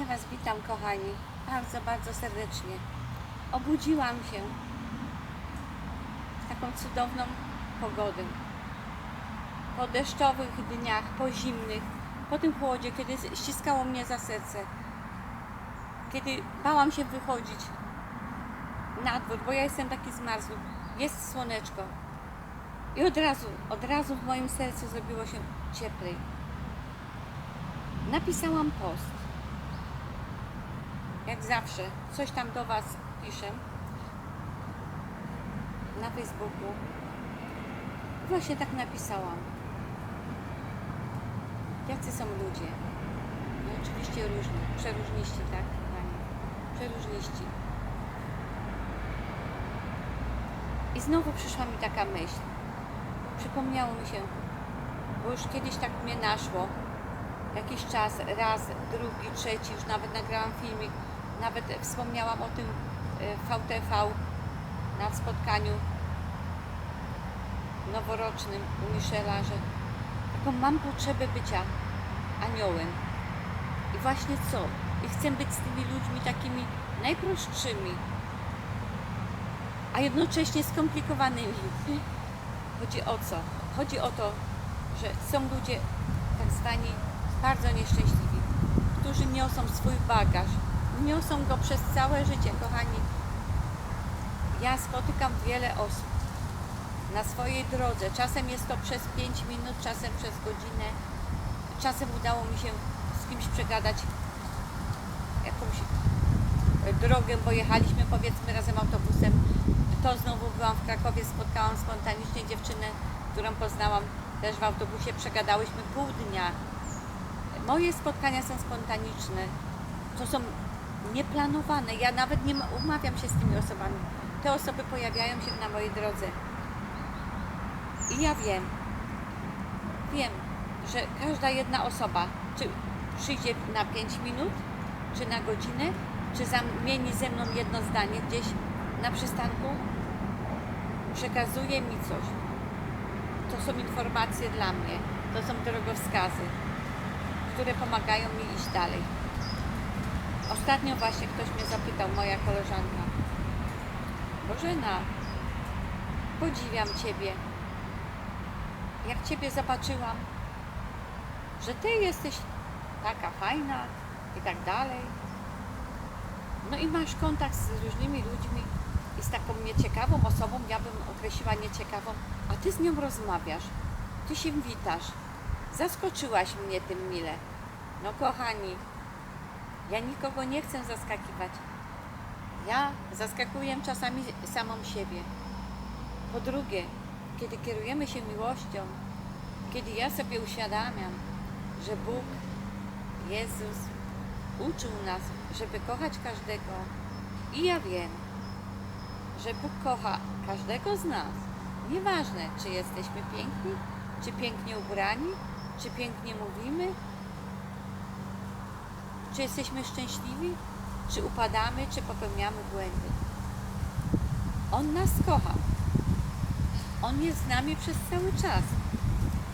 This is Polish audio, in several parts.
Ja Was witam, kochani, bardzo, bardzo serdecznie. Obudziłam się w taką cudowną pogodę. Po deszczowych dniach, po zimnych, po tym chłodzie, kiedy ściskało mnie za serce, kiedy bałam się wychodzić na dwór, bo ja jestem taki zmarzły. Jest słoneczko. I od razu, od razu w moim sercu zrobiło się cieplej. Napisałam post. Jak zawsze, coś tam do Was piszę na Facebooku. Właśnie tak napisałam. Jacy są ludzie? No oczywiście różni, przeróżniści, tak, kochani? Przeróżniści. I znowu przyszła mi taka myśl. Przypomniało mi się, bo już kiedyś tak mnie naszło. Jakiś czas, raz, drugi, trzeci, już nawet nagrałam filmik, nawet wspomniałam o tym e, VTV na spotkaniu noworocznym u Michela, że taką mam potrzebę bycia aniołem. I właśnie co? I chcę być z tymi ludźmi takimi najprostszymi, a jednocześnie skomplikowanymi. Chodzi o co? Chodzi o to, że są ludzie tak zwani bardzo nieszczęśliwi, którzy niosą swój bagaż, niosą go przez całe życie, kochani. Ja spotykam wiele osób na swojej drodze. Czasem jest to przez 5 minut, czasem przez godzinę. Czasem udało mi się z kimś przegadać jakąś drogę, bo jechaliśmy powiedzmy razem autobusem. To znowu byłam w Krakowie, spotkałam spontanicznie dziewczynę, którą poznałam też w autobusie. Przegadałyśmy pół dnia. Moje spotkania są spontaniczne. To są nieplanowane. Ja nawet nie ma- umawiam się z tymi osobami. Te osoby pojawiają się na mojej drodze. I ja wiem, wiem, że każda jedna osoba, czy przyjdzie na 5 minut, czy na godzinę, czy zamieni ze mną jedno zdanie gdzieś na przystanku, przekazuje mi coś. To są informacje dla mnie, to są drogowskazy, które pomagają mi iść dalej. Ostatnio właśnie ktoś mnie zapytał, moja koleżanka, Bożena, podziwiam Ciebie. Jak Ciebie zobaczyłam, że Ty jesteś taka fajna i tak dalej. No i masz kontakt z różnymi ludźmi i z taką nieciekawą osobą, ja bym określiła nieciekawą, a Ty z nią rozmawiasz, Ty się witasz. Zaskoczyłaś mnie tym mile. No kochani, ja nikogo nie chcę zaskakiwać. Ja zaskakuję czasami samą siebie. Po drugie, kiedy kierujemy się miłością, kiedy ja sobie uświadamiam, że Bóg, Jezus uczył nas, żeby kochać każdego i ja wiem, że Bóg kocha każdego z nas. Nieważne, czy jesteśmy piękni, czy pięknie ubrani, czy pięknie mówimy, czy jesteśmy szczęśliwi, czy upadamy, czy popełniamy błędy. On nas kocha. On jest z nami przez cały czas.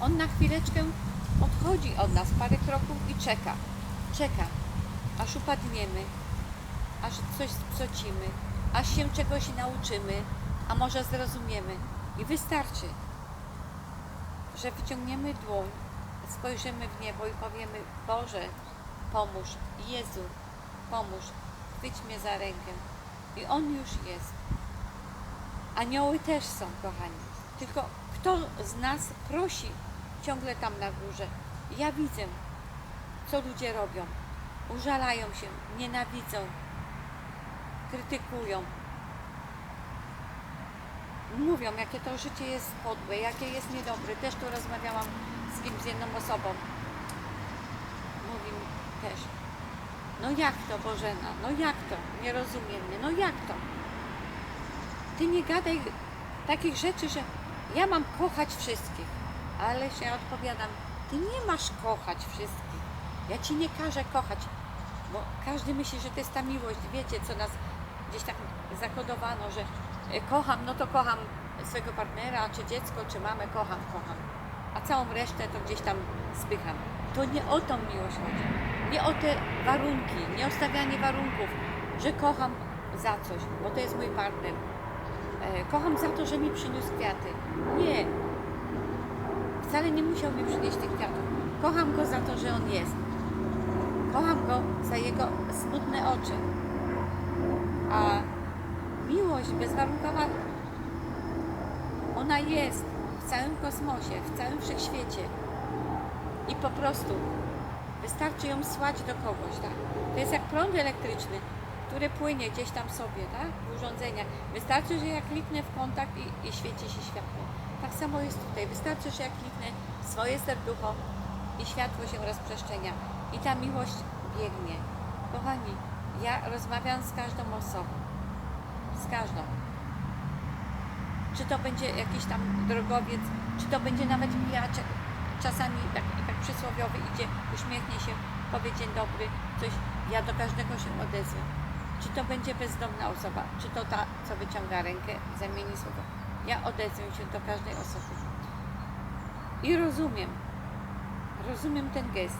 On na chwileczkę odchodzi od nas parę kroków i czeka. Czeka, aż upadniemy, aż coś spsocimy, aż się czegoś nauczymy, a może zrozumiemy. I wystarczy, że wyciągniemy dłoń, spojrzymy w niebo i powiemy: Boże, pomóż, Jezu, pomóż, chwyć mnie za rękę. I On już jest. Anioły też są, kochani. Tylko kto z nas prosi ciągle tam na górze? Ja widzę, co ludzie robią. Użalają się, nienawidzą, krytykują. Mówią, jakie to życie jest podłe, jakie jest niedobre. Też tu rozmawiałam z kimś, z jedną osobą. Mówi mi też. No jak to, Bożena? No jak to? Nie rozumiem mnie. No jak to? Ty nie gadaj takich rzeczy, że ja mam kochać wszystkich. Ale się odpowiadam, ty nie masz kochać wszystkich. Ja ci nie każę kochać, bo każdy myśli, że to jest ta miłość. Wiecie, co nas gdzieś tak zakodowano, że e, kocham, no to kocham swojego partnera, czy dziecko, czy mamę, kocham, kocham. A całą resztę to gdzieś tam spycham. To nie o tą miłość chodzi. Nie o te warunki, nie o stawianie warunków, że kocham za coś, bo to jest mój partner. E, kocham za to, że mi przyniósł kwiaty. Nie. Wcale nie musiał mi przynieść tych kwiatów. Kocham go za to, że on jest. Kocham go za jego smutne oczy. A miłość bezwarunkowa, ona jest w całym kosmosie, w całym wszechświecie. I po prostu wystarczy ją słać do kogoś, tak? To jest jak prąd elektryczny, który płynie gdzieś tam sobie, tak? W urządzeniach. Wystarczy, że ja kliknę w kontakt i, i świeci się światło. Tak samo jest tutaj. Wystarczy, że ja kliknę swoje serducho i światło się rozprzestrzenia. I ta miłość biegnie. Kochani, ja rozmawiam z każdą osobą. Z każdą. Czy to będzie jakiś tam drogowiec, czy to będzie nawet pijaczek. Czasami tak, przysłowiowy idzie, uśmiechnie się, powie dzień dobry, coś. Ja do każdego się odezwę. Czy to będzie bezdomna osoba, czy to ta, co wyciąga rękę, zamieni słowo. Ja odezwę się do każdej osoby. I rozumiem, rozumiem ten gest.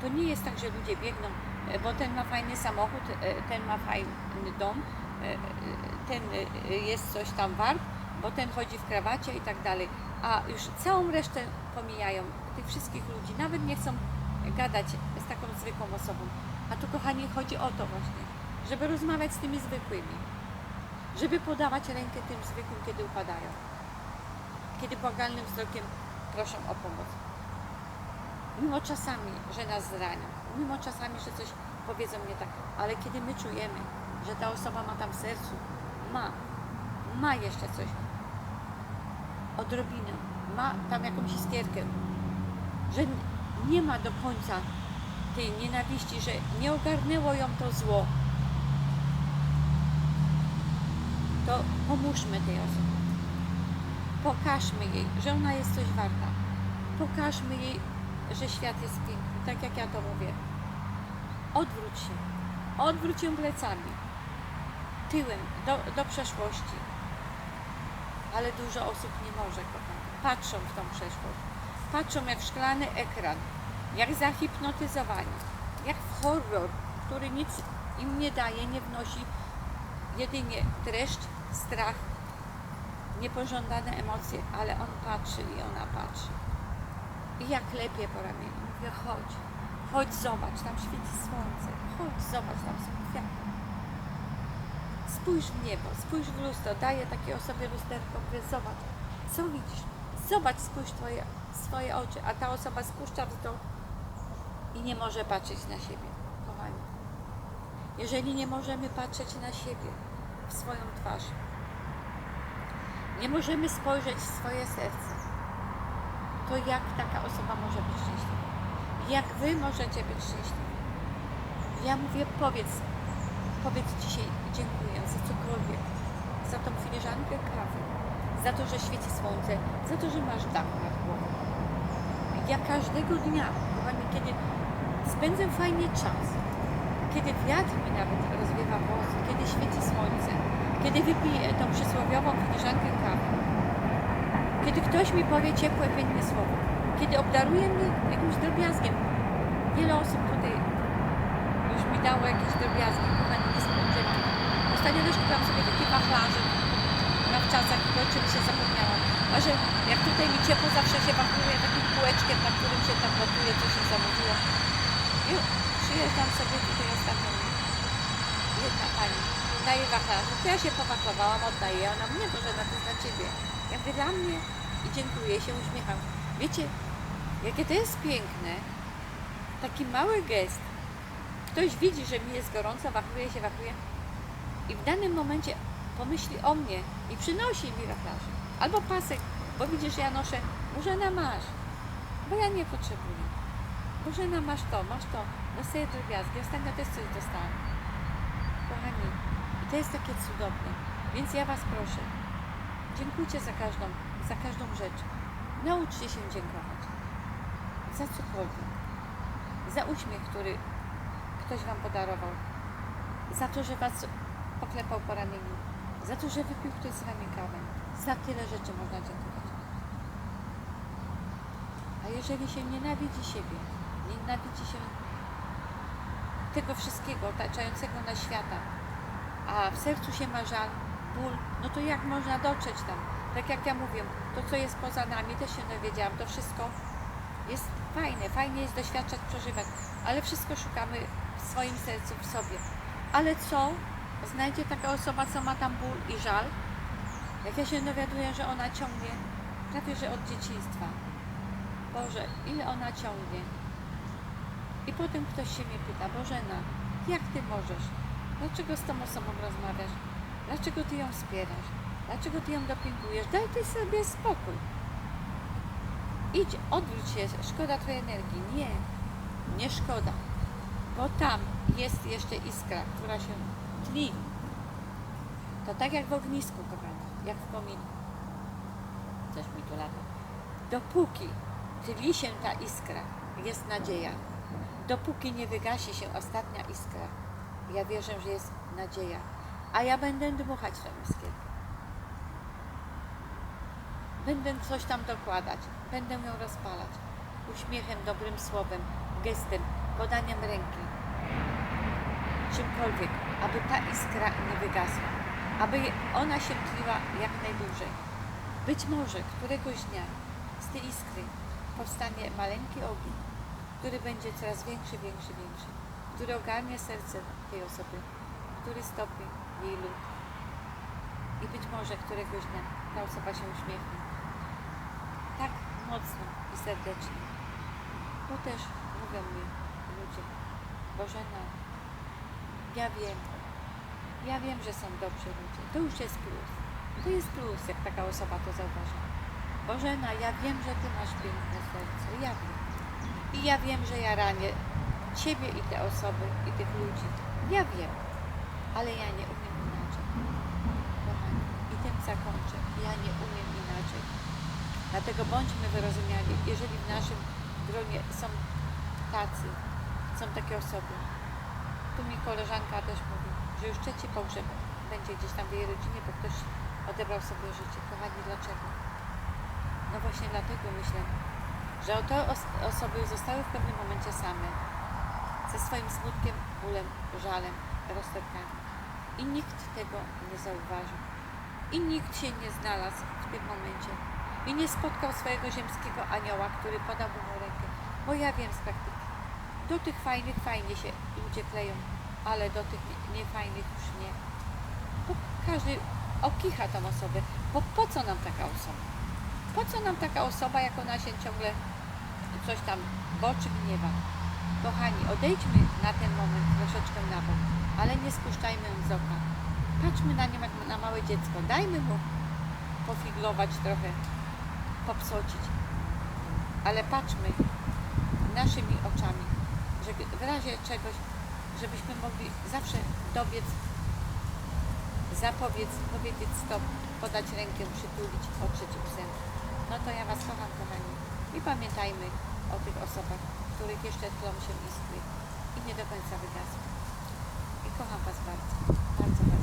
To nie jest tak, że ludzie biegną, e, bo ten ma fajny samochód, e, ten ma fajny dom, e, ten jest coś tam wart, bo ten chodzi w krawacie i tak dalej. A już całą resztę pomijają, tych wszystkich ludzi, nawet nie chcą gadać z taką zwykłą osobą. A tu, kochani, chodzi o to właśnie, żeby rozmawiać z tymi zwykłymi, żeby podawać rękę tym zwykłym, kiedy upadają, kiedy błagalnym wzrokiem proszą o pomoc. Mimo czasami, że nas zranią, mimo czasami, że coś powiedzą nie tak, ale kiedy my czujemy, że ta osoba ma tam w sercu, ma, ma jeszcze coś, odrobinę, ma tam jakąś iskierkę, że nie ma do końca tej nienawiści, że nie ogarnęło ją to zło, to pomóżmy tej osobie. Pokażmy jej, że ona jest coś warta. Pokażmy jej, że świat jest piękny, tak jak ja to mówię. Odwróć się. Odwróć ją plecami. Tyłem do, do przeszłości. Ale dużo osób nie może, kochani. Patrzą w tą przeszłość. Patrzą jak w szklany ekran. Jak zahipnotyzowani. Jak w horror, który nic im nie daje, nie wnosi. Jedynie dreszcz, strach, niepożądane emocje, ale on patrzy i ona patrzy. I ja klepię po ramieniu. Mówię, chodź, chodź zobacz, tam świeci słońce. Chodź zobacz, tam są kwiaty. Spójrz w niebo, spójrz w lustro. Daję takiej osobie lusterko, mówię, zobacz, co widzisz? Zobacz, spójrz twoje, swoje oczy. A ta osoba spuszcza wzrok i nie może patrzeć na siebie. Kochani, jeżeli nie możemy patrzeć na siebie, w swoją twarz, nie możemy spojrzeć w swoje serce, to jak taka osoba może być szczęśliwa? Jak wy możecie być szczęśliwi? Ja mówię, powiedz, powiedz dzisiaj dziękuję za cokolwiek, za tą filiżankę kawy, za to, że świeci słońce, za to, że masz dach nad głową. Ja każdego dnia, kochani, kiedy spędzę fajnie czas, kiedy wiatr mi nawet rozwiewa włosy, kiedy świeci słońce, kiedy wypiję tą przysłowiową filiżankę kawy, kiedy ktoś mi powie ciepłe, piękne słowo, kiedy obdaruje mnie jakimś drobiazgiem. Wiele osób tutaj już mi dało jakieś drobiazgi, kochani. Ostatnio też kupiłam sobie taki wachlarzyk na wczasach, to oczywiście zapomniałam. A że jak tutaj mi ciepło zawsze się wachluje takim kółeczkiem, na którym się tam gotuje, co się zamówiło. I przyjeżdżam sobie tutaj ostatnio jedna pani daje wachlarzyk, to ja się powachlowałam, oddaję, ona mnie to, że na to dla Ciebie. Ja mówię, dla mnie i dziękuję, się uśmiecham. Wiecie, jakie to jest piękne, taki mały gest. Ktoś widzi, że mi jest gorąco, wachluje się, wachluje i w danym momencie pomyśli o mnie i przynosi mi wachlarzyk. Albo pasek, bo widzisz, ja noszę, Bożena masz, bo ja nie potrzebuję. Bożena masz to, masz to, dostaję drobiazgi, ostatnio też coś dostałam. Kochani, i to jest takie cudowne. Więc ja Was proszę, dziękujcie za każdą, za każdą rzecz. Nauczcie się dziękować. Za cokolwiek. Za uśmiech, który ktoś Wam podarował. Za to, że Was poklepał po ramieniu. Za to, że wypił ktoś z Wami kawę. Za tyle rzeczy można dziękować. A jeżeli się nienawidzi siebie, nienawidzi się tego wszystkiego otaczającego na świata, a w sercu się ma żal, ból, no to jak można dotrzeć tam? Tak jak ja mówię, to co jest poza nami, też się dowiedziałam, to wszystko jest fajne, fajnie jest doświadczać, przeżywać, ale wszystko szukamy w swoim sercu, w sobie. Ale co znajdzie taka osoba, co ma tam ból i żal? Jak ja się dowiaduję, że ona ciągnie prawie że od dzieciństwa. Boże, ile ona ciągnie. I potem ktoś się mnie pyta, Bożena, jak ty możesz? Dlaczego z tą osobą rozmawiasz? Dlaczego ty ją wspierasz? Dlaczego ty ją dopingujesz? Daj ty sobie spokój. Idź, odwróć się, szkoda twojej energii. Nie, nie szkoda. Bo tam jest jeszcze iskra, która się tli. To tak jak w ognisku, kochani, jak w kominku. Coś mi tu lata. Dopóki tli się ta iskra, jest nadzieja. Dopóki nie wygasi się ostatnia iskra, ja wierzę, że jest nadzieja. A ja będę dmuchać tą iskierkę. Będę coś tam dokładać, będę ją rozpalać. Uśmiechem, dobrym słowem, gestem, podaniem ręki. Czymkolwiek, aby ta iskra nie wygasła, aby ona się tliła jak najdłużej. Być może któregoś dnia z tej iskry powstanie maleńki ogień, który będzie coraz większy, większy, większy, który ogarnie serce tej osoby, który stopi jej lód. I być może któregoś dnia ta osoba się uśmiechnie. Tak mocno i serdecznie. Bo też mówią mi ludzie, Bożena, ja wiem, ja wiem, że są dobrzy ludzie. To już jest plus. To jest plus, jak taka osoba to zauważa. Bożena, ja wiem, że Ty masz piękne serce. Ja wiem. I ja wiem, że ja ranię Ciebie i te osoby, i tych ludzi. Ja wiem. Ale ja nie umiem inaczej. Kochani, i tym zakończę. Ja nie umiem inaczej. Dlatego bądźmy wyrozumiali, jeżeli w naszym gronie są tacy, są takie osoby. Tu mi koleżanka też mówi, że już trzeci pogrzeb będzie gdzieś tam w jej rodzinie, bo ktoś odebrał sobie życie. Kochani, dlaczego? No właśnie dlatego myślę, że oto os- osoby zostały w pewnym momencie same, ze swoim smutkiem, bólem, żalem, rozterkami. I nikt tego nie zauważył. I nikt się nie znalazł w tym momencie. I nie spotkał swojego ziemskiego anioła, który podałby mu rękę. Bo ja wiem z praktyki. Do tych fajnych fajnie się ludzie kleją, ale do tych nie- niefajnych już nie. Bo każdy okicha tą osobę. Bo po co nam taka osoba? Po co nam taka osoba, jak ona się ciągle coś tam boczy, gniewa? Kochani, odejdźmy na ten moment troszeczkę na bok, ale nie spuszczajmy ją z oka. Patrzmy na nią jak na małe dziecko. Dajmy mu pofiglować trochę, popsocić. Ale patrzmy naszymi oczami, że w razie czegoś, żebyśmy mogli zawsze dobiec, zapobiec, powiedzieć stop, podać rękę, przytulić, otrzeć psem. No to ja Was kocham, kochani. I pamiętajmy o tych osobach, których jeszcze tlą się iskry i nie do końca wygasły. I kocham Was bardzo, bardzo, bardzo.